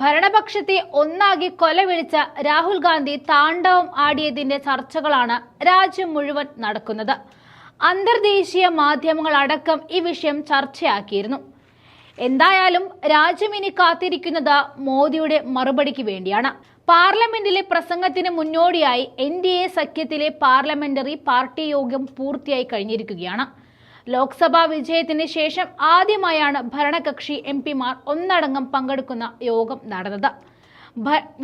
ഭരണപക്ഷത്തെ ഒന്നാകെ കൊലവിളിച്ച രാഹുൽ ഗാന്ധി താണ്ഡവം ആടിയതിന്റെ ചർച്ചകളാണ് രാജ്യം മുഴുവൻ നടക്കുന്നത്. അന്തർദേശീയ മാധ്യമങ്ങൾ അടക്കം ഈ വിഷയം ചർച്ചയാക്കിയിരുന്നു. എന്തായാലും രാജ്യം ഇനി കാത്തിരിക്കുന്നത് മോദിയുടെ മറുപടിക്ക് വേണ്ടിയാണ്. പാർലമെന്റിലെ പ്രസംഗത്തിന് മുന്നോടിയായി എൻ സഖ്യത്തിലെ പാർലമെന്ററി പാർട്ടി യോഗം പൂർത്തിയായി കഴിഞ്ഞിരിക്കുകയാണ്. ലോക്സഭാ വിജയത്തിന് ശേഷം ആദ്യമായാണ് ഭരണകക്ഷി എം പിമാർ ഒന്നടങ്കം പങ്കെടുക്കുന്ന യോഗം നടന്നത്.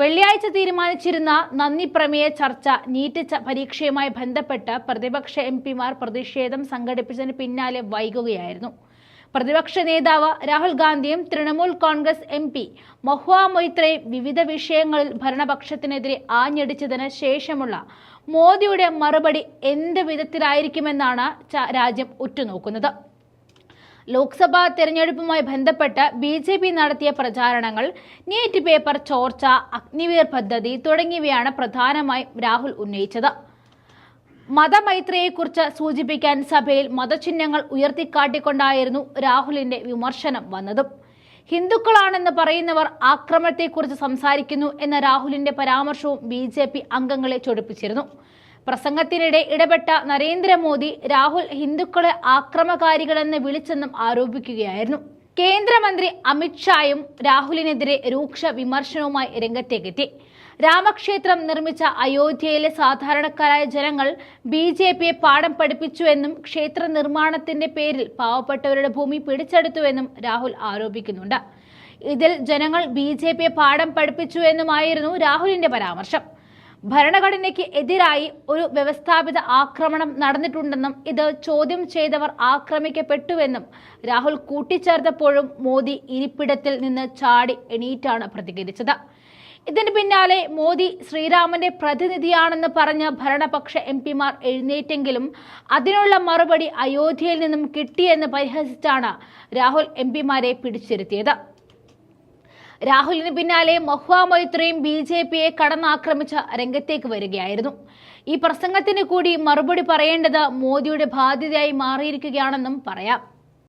വെള്ളിയാഴ്ച തീരുമാനിച്ചിരുന്ന നന്ദി പ്രമേയ ചർച്ച നീറ്റ് പരീക്ഷയുമായി ബന്ധപ്പെട്ട് പ്രതിപക്ഷ എം പിമാർ പ്രതിഷേധം സംഘടിപ്പിച്ചതിന് പിന്നാലെ വൈകുകയായിരുന്നു. പ്രതിപക്ഷ നേതാവ് രാഹുൽ ഗാന്ധിയും തൃണമൂൽ കോൺഗ്രസ് എം പി മഹുവ മൊയ്ത്രയും വിവിധ വിഷയങ്ങളിൽ ഭരണപക്ഷത്തിനെതിരെ ആഞ്ഞടിച്ചതിന് ശേഷമുള്ള മോദിയുടെ മറുപടി എന്ത് വിധത്തിലായിരിക്കുമെന്നാണ് രാജ്യം ഉറ്റുനോക്കുന്നത്. ലോക്സഭാ തെരഞ്ഞെടുപ്പുമായി ബന്ധപ്പെട്ട് ബി ജെ പി നടത്തിയ പ്രചാരണങ്ങൾ നീറ്റ് പേപ്പർ ചോർച്ച അഗ്നിവീർ പദ്ധതി തുടങ്ങിയവയാണ് പ്രധാനമായും രാഹുൽ ഉന്നയിച്ചത്. മതമൈത്രിയെക്കുറിച്ച് സൂചിപ്പിക്കാൻ സഭയിൽ മതചിഹ്നങ്ങൾ ഉയർത്തിക്കാട്ടിക്കൊണ്ടായിരുന്നു രാഹുലിന്റെ വിമർശനം വന്നതും. ഹിന്ദുക്കളാണെന്ന് പറയുന്നവർ ആക്രമണത്തെക്കുറിച്ച് സംസാരിക്കുന്നു എന്ന രാഹുലിന്റെ പരാമർശവും ബി ജെ പി അംഗങ്ങളെ ചൊടിപ്പിച്ചിരുന്നു. പ്രസംഗത്തിനിടെ ഇടപെട്ട നരേന്ദ്രമോദി രാഹുൽ ഹിന്ദുക്കളെ ആക്രമകാരികളെന്ന് വിളിച്ചെന്നും ആരോപിക്കുകയായിരുന്നു. കേന്ദ്രമന്ത്രി അമിത്ഷായും രാഹുലിനെതിരെ രൂക്ഷ വിമർശനവുമായി രംഗത്തേക്കെത്തി. രാമക്ഷേത്രം നിർമ്മിച്ച അയോധ്യയിലെ സാധാരണക്കാരായ ജനങ്ങൾ ബി ജെ പിയെ പാഠം പഠിപ്പിച്ചുവെന്നും ക്ഷേത്ര നിർമ്മാണത്തിന്റെ പേരിൽ പാവപ്പെട്ടവരുടെ ഭൂമി പിടിച്ചെടുത്തുവെന്നും രാഹുൽ ആരോപിക്കുന്നുണ്ട്. ഇതിൽ ജനങ്ങൾ ബി ജെ പിയെ പാഠം പഠിപ്പിച്ചുവെന്നുമായിരുന്നു രാഹുലിന്റെ പരാമർശം. ഭരണഘടനയ്ക്ക് എതിരായി ഒരു വ്യവസ്ഥാപിത ആക്രമണം നടന്നിട്ടുണ്ടെന്നും ഇത് ചോദ്യം ചെയ്തവർ ആക്രമിക്കപ്പെട്ടുവെന്നും രാഹുൽ കൂട്ടിച്ചേർത്തപ്പോഴും മോദി ഇരിപ്പിടത്തിൽ നിന്ന് ചാടി എണീറ്റാണ് പ്രതികരിച്ചത്. ഇതിന് പിന്നാലെ മോദി ശ്രീരാമന്റെ പ്രതിനിധിയാണെന്ന് പറഞ്ഞ് ഭരണപക്ഷ എം പിമാർ എഴുന്നേറ്റെങ്കിലും അതിനുള്ള മറുപടി അയോധ്യയിൽ നിന്നും കിട്ടിയെന്ന് പരിഹസിച്ചാണ് രാഹുൽ എം പിമാരെ പിടിച്ചിരുത്തിയത്. രാഹുലിന് പിന്നാലെ മഹുവ മൊയ്ത്രയും ബി ജെ പിയെ കടന്നാക്രമിച്ച രംഗത്തേക്ക് വരികയായിരുന്നു. ഈ പ്രസംഗത്തിന് കൂടി മറുപടി പറയേണ്ടത് മോദിയുടെ ബാധ്യതയായി മാറിയിരിക്കുകയാണെന്നും പറയാം.